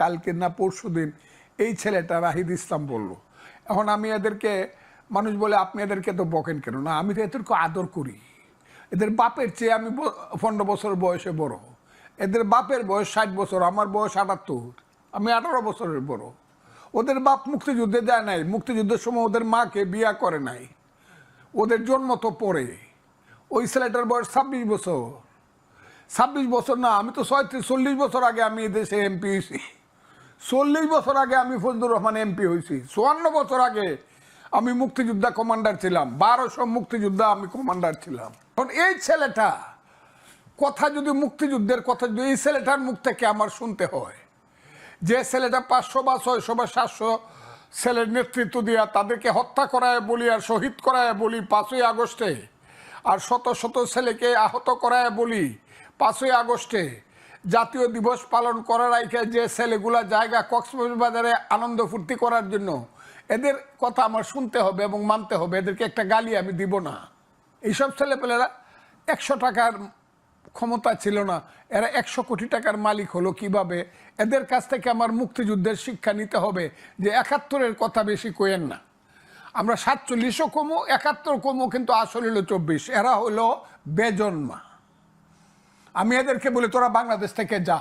কালকে না পরশু দিন এই ছেলেটা রাহিদ ইসলাম বলল। এখন আমি এদেরকে, মানুষ বলে, আপনি এদেরকে তো বকেন কেন? না, আমি তো এদেরকে আদর করি। এদের বাপের চেয়ে আমি পনেরো বছর বয়সে বড়। এদের বাপের বয়স ষাট বছর, আমার বয়স আটাত্তর। আমি আঠারো বছরের বড়। ওদের বাপ মুক্তিযুদ্ধে যায় নাই। মুক্তিযুদ্ধের সময় ওদের মাকে বিয়া করে নাই। ওদের জন্ম তো পরে। ওই ছেলেটার বয়স ছাব্বিশ বছর। ছাব্বিশ বছর না, আমি তো ছয়ত্রিশ, চল্লিশ বছর আগে আমি দেশে এমপি চল্লিশ বছর আগে আমি ফজলুর রহমান এমপি হয়েছি চুয়ান্ন বছর আগে আমি মুক্তিযোদ্ধা কমান্ডার ছিলাম। বারোশো মুক্তিযোদ্ধা আমি কমান্ডার ছিলাম। এখন এই ছেলেটা, কথা যদি মুক্তিযুদ্ধের কথা, যদি এই ছেলেটার মুখ থেকে আমার শুনতে হয়, যে ছেলেটা পাঁচশো বা ছয়শো বা সাতশো ছেলের নেতৃত্ব দিয়া তাদেরকে হত্যা করায় বলি আর শহীদ করায় বলি পাঁচই আগস্টে, আর শত শত ছেলেকে আহত করায় বলি পাঁচই আগস্টে জাতীয় দিবস পালন করার আগে যে ছেলেগুলা জায়গা কক্সবাজারে আনন্দ ফুর্তি করার জন্য। এদের কথা আমার শুনতে হবে এবং মানতে হবে, এদেরকে একটা গালি আমি দিব না। এইসব ছেলেপেলেরা একশো টাকার ক্ষমতা ছিল না, এরা একশো কোটি টাকার মালিক হলো কীভাবে? এদের কাছ থেকে আমার মুক্তিযুদ্ধের শিক্ষা নিতে হবে যে একাত্তরের কথা বেশি কোয়েন না। আমরা সাতচল্লিশও কমো, একাত্তর কমো, কিন্তু আসল হলো চব্বিশ, এরা হলো বেজন্মা। আমি এদেরকে বলি তোরা বাংলাদেশ থেকে যা।